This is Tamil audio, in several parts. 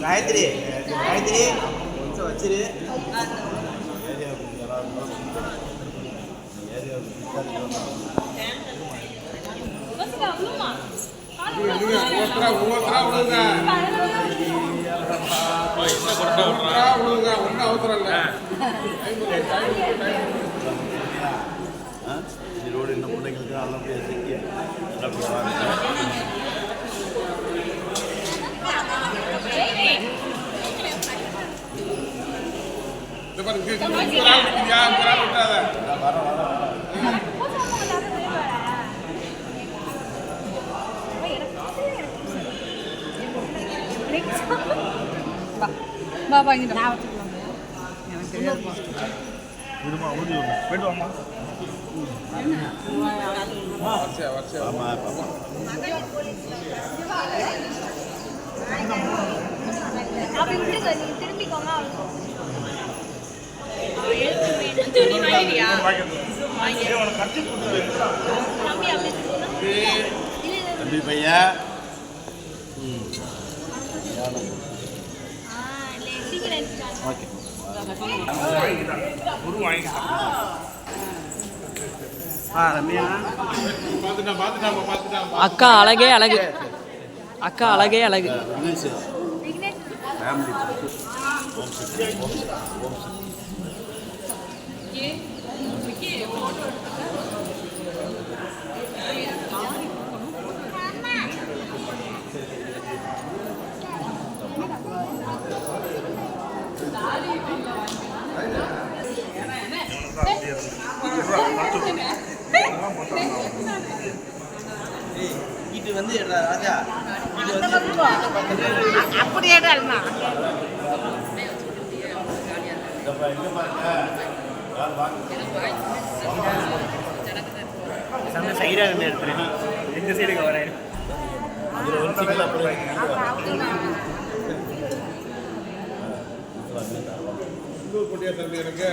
காயத்ரி காயத்ரி கொஞ்சம் வச்சிரு ஒன்னும் அவசரம் இல்லை ஈரோடு இன்னும் பிள்ளைங்களுக்கு நல்லபடியாக செய்ய நல்லபடியாக வாங்க இந்த பாருங்க இங்க நிற்கிறியா ஒரு ஆள் விட்டாத பாபா இங்க விடுமா ஊதி விடு போயிட்டு வாமா திரும்பிக்கோங்க தம்பி ஓகே அக்கா அழகே அழகு அக்கா அழகே அழகு Thank you. இது வந்து ராஜா. இது வந்து அப்படியே எங்க யார் வாங்க சைடாக இருந்து எடுத்துறேன் எந்த சைடுக்கு வரேன் இதுல ஒரு உள்ளூர் போட்டியா தம்பி எனக்கு?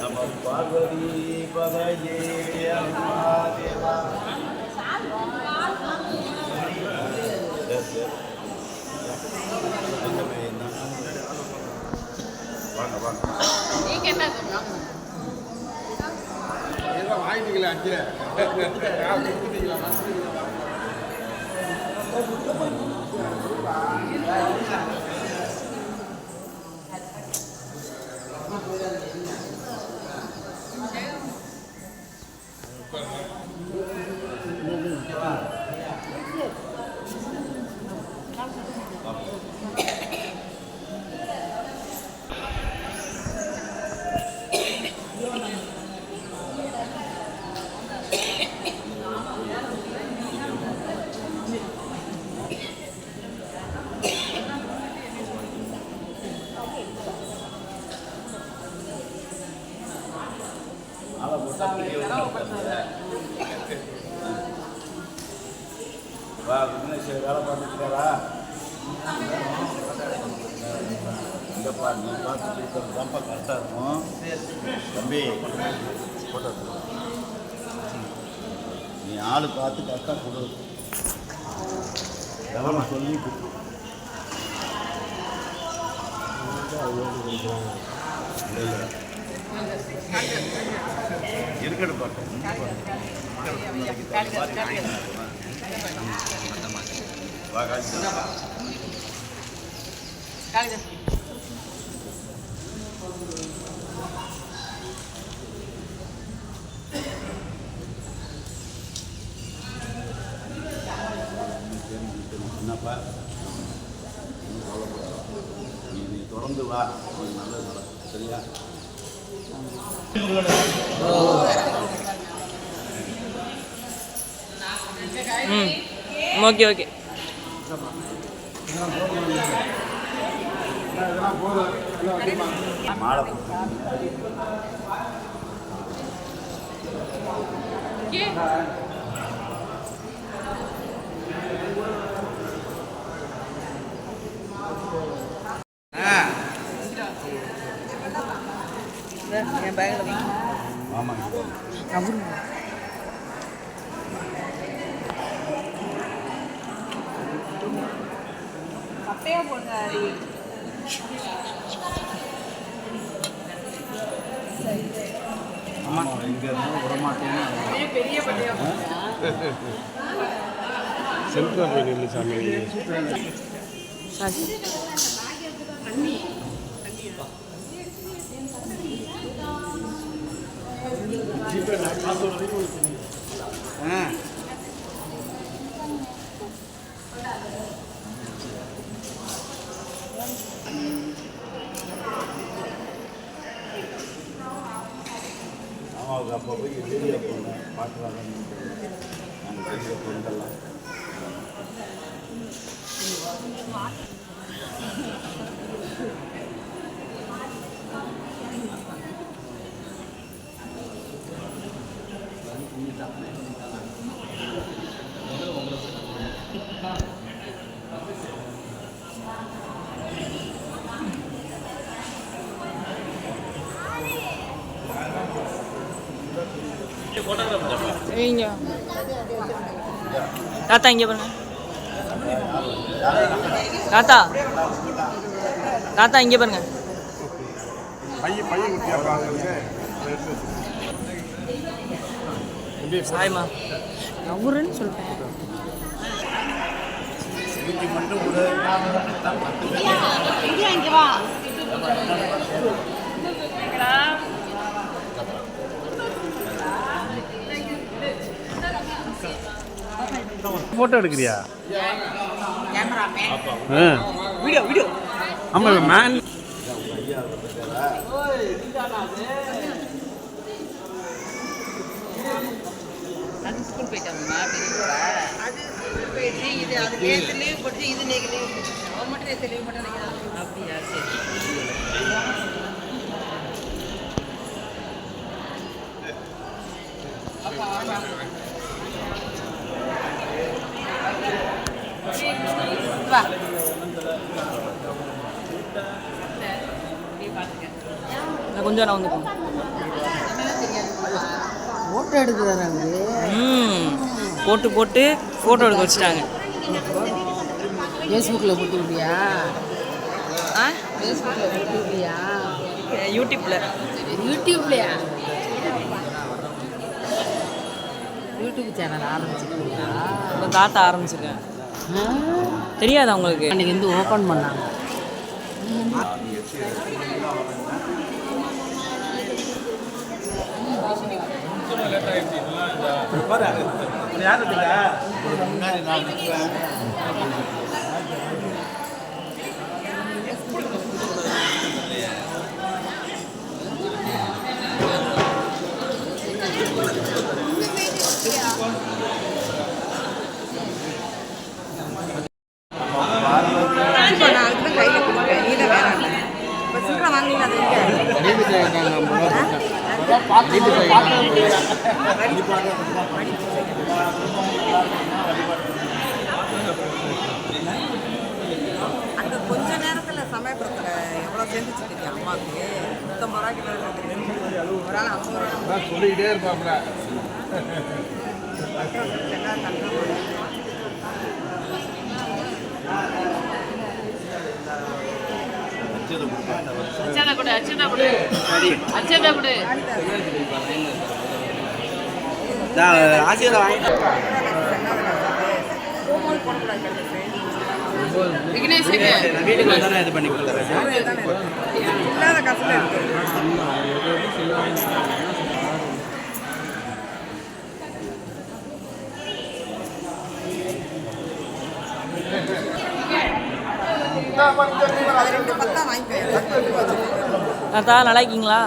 நம பார்வதி அம்மா தேவா. என்ன? வாங்கிட்டீங்களா அஞ்சு கொடுத்துட்டீங்களா? Cảm ơn những. பார்த்து கரெக்டாக சொல்லி கொடு. இல்லை, ம் ஓகே ஓகே மாலை போட்டு ஆமாங்க அப்பயே போடுறாரு ஆமாம் இங்கே இருந்தாலும் விட மாட்டேன்னு பெரிய நில்லு சாமி. ஆ ஆமாம் அப்போ போய் வீடியோ போனேன் பார்க்குறாங்க நாங்கள் வெளியில் ஃப்ரெண்டெல்லாம் இங்க. தாத்தா இங்கே பாருங்க. தாத்தா. தாத்தா இங்கே பாருங்க. சாய்மா. அவருன்னு சொல்லிட்டேன். இங்கே வா. ஃபோட்டோ எடுக்கிறியா? Video video. ஆமாம் மேன். அது ஸ்கூல் போயிட்டாங்கம்மா பெரியவா அது ஸ்கூல் போயிடுச்சு இது அது நேற்று லீவ் போட்டு இது லீவ் அவன் மட்டும் நேற்று லீவ் நினைக்கிறான் அப்படியா சரி. கொஞ்சம் நான் வந்து போங்க ஃபோட்டோ ம். போட்டு போட்டு ஃபோட்டோ எடுக்க வச்சுட்டாங்க. ஃபேஸ்புக்கில் போட்டு விட்டியா ஆ? ஃபேஸ்புக்கில் போட்டு விட்டியா யூடியூப்பில் யூடியூப்லையா யூடியூப் சேனல் ஆரம்பிச்சிருக்கீங்களா? இப்போ தாத்தா ஆரம்பிச்சிருக்கேன் தெரியாதா உங்களுக்கு? அன்னைக்கு வந்து ஓப்பன் பண்ணாங்க. முன்னாடி நான் நிற்கிறேன் நான் கையில் கொடுப்பேன் நீ தான் வேணாம் இப்போ சில்லறை வாங்கினீங்க அது அந்த கொஞ்ச நேரத்தில் சமயபுரத்தில் எவ்வளோ சேர்ந்துச்சு தெரியும் அம்மாவுக்கு ரூபா கிலோ ஒரு ஆள் ஐம்பது சொல்லிக்கிட்டே இருப்பாப்ல எல்லாம் கண்டுபிடிச்சு வச்சதை கொடுப்பேன் போகும்போது போடக்கூடாது வீட்டுக்கு வந்தானே இது பண்ணி கொடுத்துறேன். இல்லாத காசுல இருக்கு தாத்தா நல்லா இருக்கீங்களா?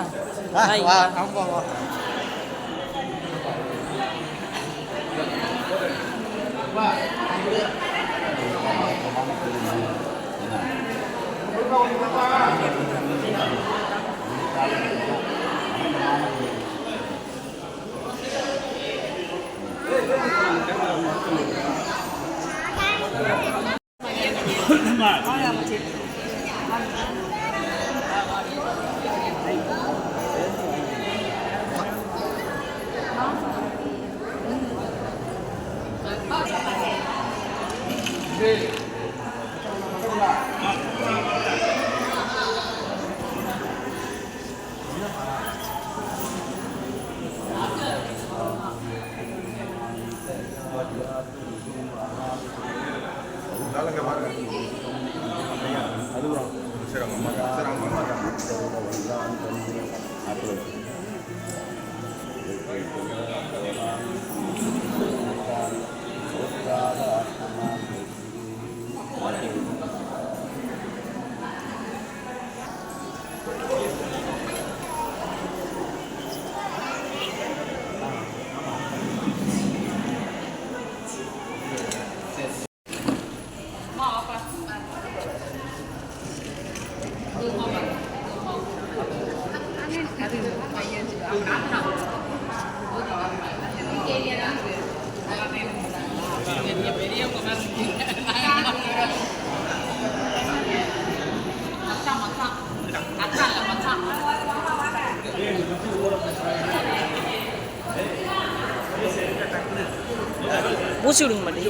ஊசி விடுங்க மாட்டி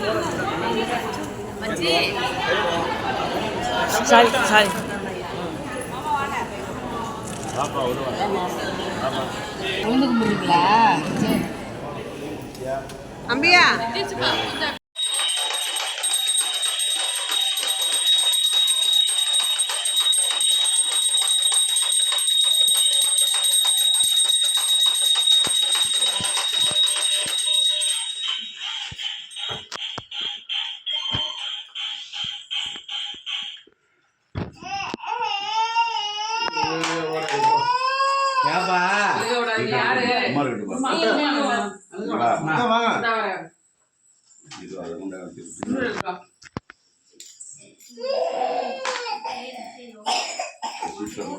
சாரி அம்பியா அம்மா இருக்கு வாங்க இது அதை கொண்டு வச்சிருக்கு. சீக்கிரம்.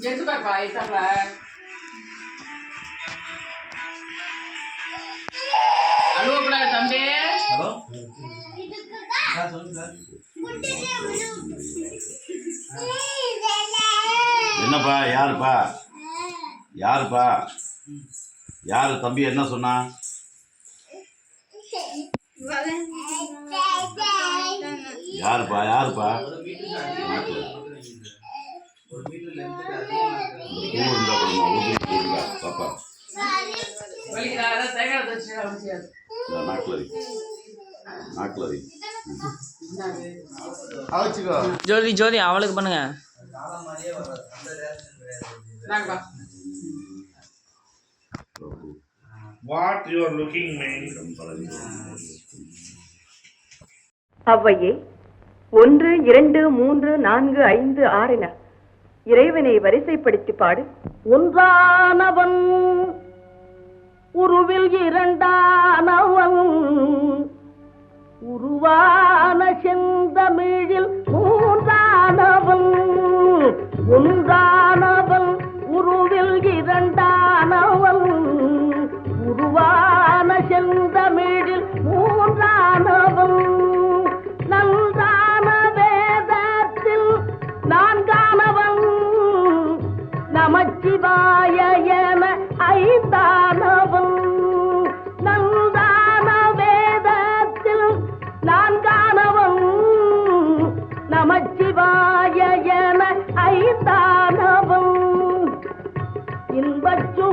எடுத்து பாப்பா எடுத்தாப்ல அழுவக்கூடாது தம்பி. என்னப்பா யாருப்பா? யாருப்பா? யாரு தம்பி என்ன சொன்னா? யாருப்பா யாருப்பா? பாப்பா வச்சு முடியாது இந்த நாக்கில் வை நாக்கில் வை அழைச்சிக்கோ ஜோதி ஜோதி அவளுக்கு பண்ணுங்க நாங்கப்பா வாட் யூ ஆர் லுக்கிங் மே அவ்வையே ஒன்று இரண்டு மூன்று நான்கு ஐந்து ஆறின இறைவனை வரிசைப்படுத்தி பாடு. ஒன்றானவன் உருவில் இரண்டானவன் உருவான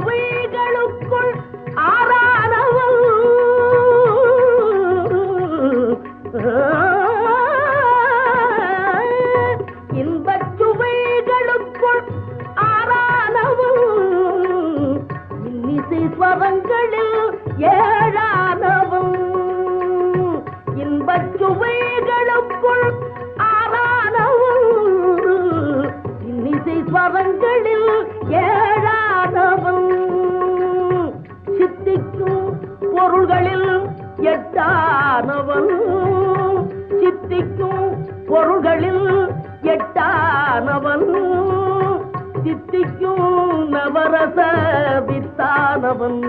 we அரச வித்தானவன்.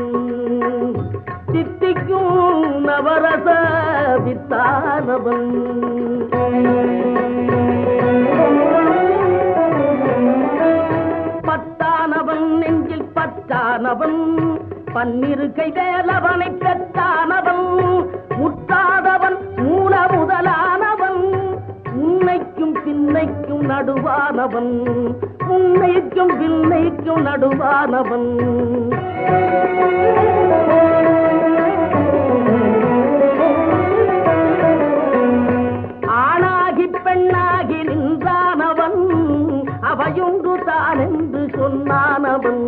சித்திக்கும் நவரச வித்தானவன். பத்தானவன் நெஞ்சில் பத்தானவன் பன்னிரு கைவேலவனை பெற்றானவன் முற்றாதவன் மூல முதலானவன். முன்னைக்கும் பின்னைக்கும் நடுவானவன். உன்னைக்கும் விண்ணைக்கும் நடுவானவன். ஆணாகி பெண்ணாகி நின்றானவன் அவையுண்டு தான் என்று சொன்னானவன்.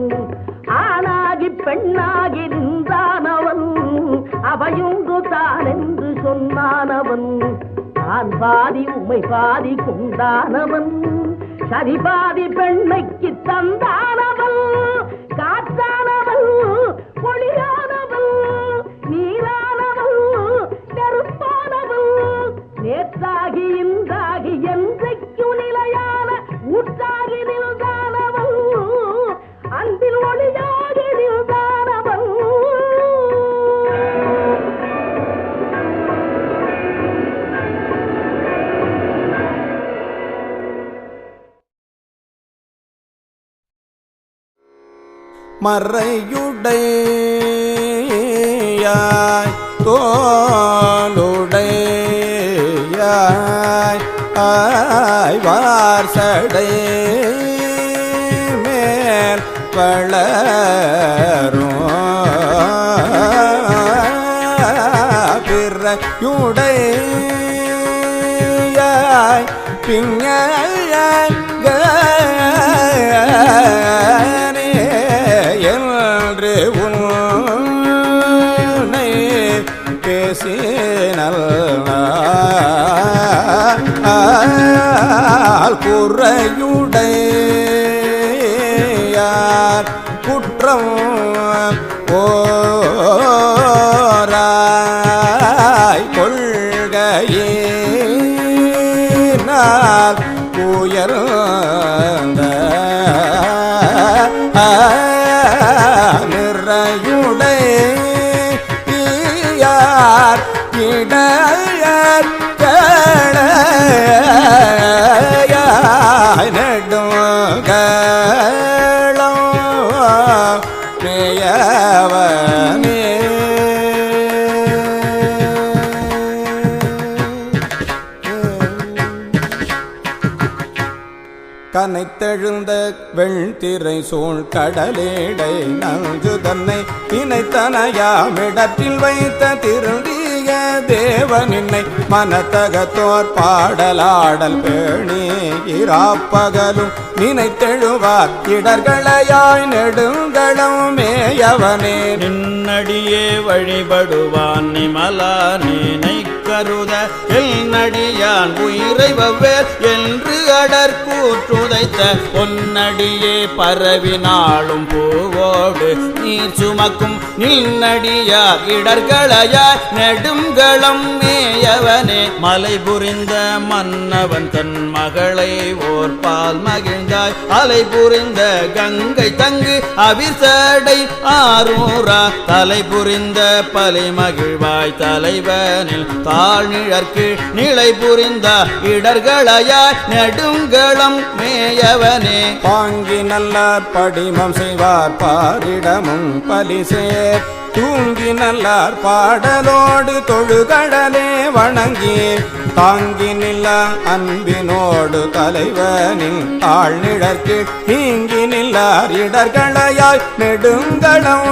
ஆணாகி பெண்ணாகி நின்றானவன் அவையுண்டு தான் என்று சொன்னானவன். நான் பாதி உமை பாதி கொண்டானவன். சரிபாதி பெண்மைக்கு தந்தானவன் மறையுடையாய் தோளுடையாய் ஆய்வார் சடை மேல் வளரும் பிறையுடையாய் பிங்க குறையுடையார் கனைத்தெழுந்த வெண்திரை சூழ் கடலேடை நஞ்சு தன்னை தினைத்தனையாமிடத்தில் வைத்த திருந்திய தேவனின்னை மனத்தகத்தோர் பாடலாடல் பேணி இராப்பகலும் நினைத்தெழுவார். இடர்களையாய் நெடுங்களம் மேயவனே. நின்னடியே வழிபடுவான் நிமலா நீனை கருத. எல் நடியான் உயிரை வெவ்வேல் என்று அடற்கூற்றுதைத்த பொன்னடியே பரவினாலும் பூவோடு நீர் சுமக்கும். நின்னடியார் இடர்களையா நெடுங்களம் மேயவனே. மலை புரிந்த மன்னவன் தன் மகளை ஓர் பால் மகிழ்ந்தாய் அலை புரிந்த கங்கை தங்கு அவிசடை ஆரூரா. தலை புரிந்த பலை மகிழ்வாய் தலைவனில் தாழ்நிழற்கு நிலை புரிந்த இடர்களையாய் நெடுங்களம் மேயவனே. பாங்கி நல்ல படிமம் செய்வார் பாரிடமும் பலிசேர் தூங்கி நல்லார் பாடலோடு தொழுகடலே வணங்கி தாங்கி நில்ல அன்பினோடு தலைவனின் ஆள் நிழற்கு நீங்கி நில்லார் இடர்களையாய் நெடுங்களம்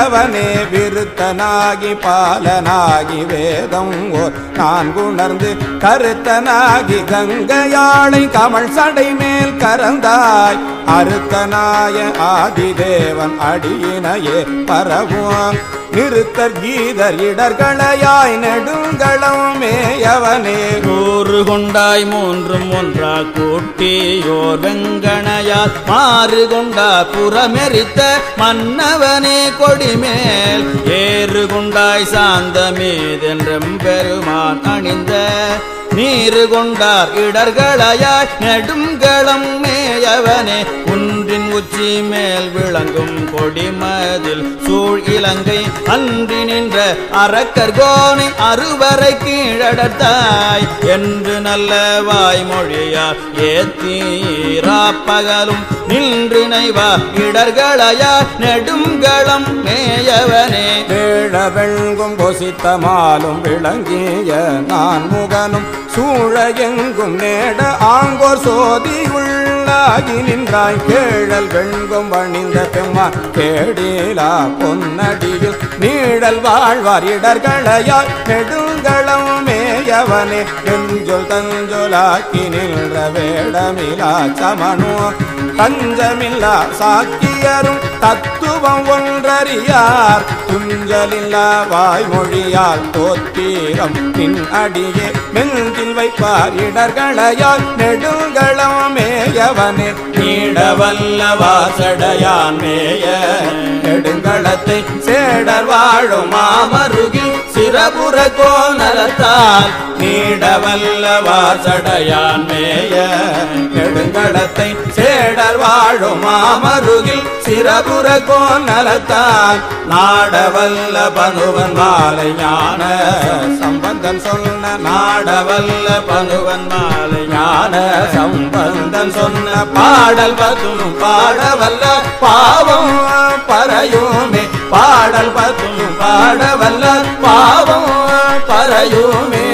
அவனே விருத்தனாகி பாலனாகி வேதம் ஓர் நான் உணர்ந்து கருத்தனாகி கங்கையாளை கமல் சடை மேல் கறந்தாய் அருத்தனாய ஆதிதேவன் அடியினையே பரவும் 짱 நிறுத்தர் கீதர் இடர்களையாய் நெடுங்களம் மேயவனே. கூறு கொண்டாய் மூன்றும் ஒன்றா கூட்டியோர் வெங்கணையால் மாறு கொண்டா புறமெரித்த மன்னவனே கொடிமேல். ஏறு கொண்டாய் சாந்த மீதென்றும் பெருமான் அணிந்த. நீரு கொண்டார் இடர்களையாய் நெடுங்களம் மேயவனே. குன்றின் உச்சி மேல் விளங்கும் கொடிமதில் சூழ் இலங்கை அன்றி நின்ற அறக்கர்கோனை அறுவரை கீழடத்தாய் என்று நல்ல வாய்மொழியார் ஏத்தீரா பகலும் நின்று நைவா இடர்களையா நெடுங்களம் மேயவனே. வேழவெள்கும் பொசித்தமாலும் விளங்கிய நான் முகனும் சூழ எங்கும் நேட ஆங்கோர் சோதி உள்ளாகி நின்றாய். கேழல் வெண்கும் வணிந்த பெம்மா கேடீலா பொன்னடியில் நீழல் வாழ்வார் இடர்களையாய் நெடுங்களம் மேயவனே நெஞ்சொல் தஞ்சொலாக்கி நின்ற வேடமிலா சமனோ தஞ்சமில்லா சாக்கியரும் தத்துவம் ஒன்றறியார். துஞ்சலில்லா வாய்மொழியால் தோத்தீரம் பின் அடியே நெஞ்சில் வைப்பார் இடர்களையால் நெடுங்களம் மேயவனே. நீடவல்ல வாசடையான் மேய நெடுங்களத்தை வாழும் மாமருகில் சிறபுற கோநலத்தால் நீடவல்ல வாசடையான் மேய நெடுங்கடத்தை சேடர் வாழும் மாமருகில் சிறபுற கோநலத்தால் நாடவல்ல பனுவன் மாலை ஞான சம்பந்தன் சொன்ன நாடவல்ல பனுவன் மாலை ஞான சம்பந்தன் சொன்ன பாடல் பத்தும் பாடவல்ல பாவம் பறையுமே பாடல் பத்தும் பாடவல்ல பாவம் பறையுமே.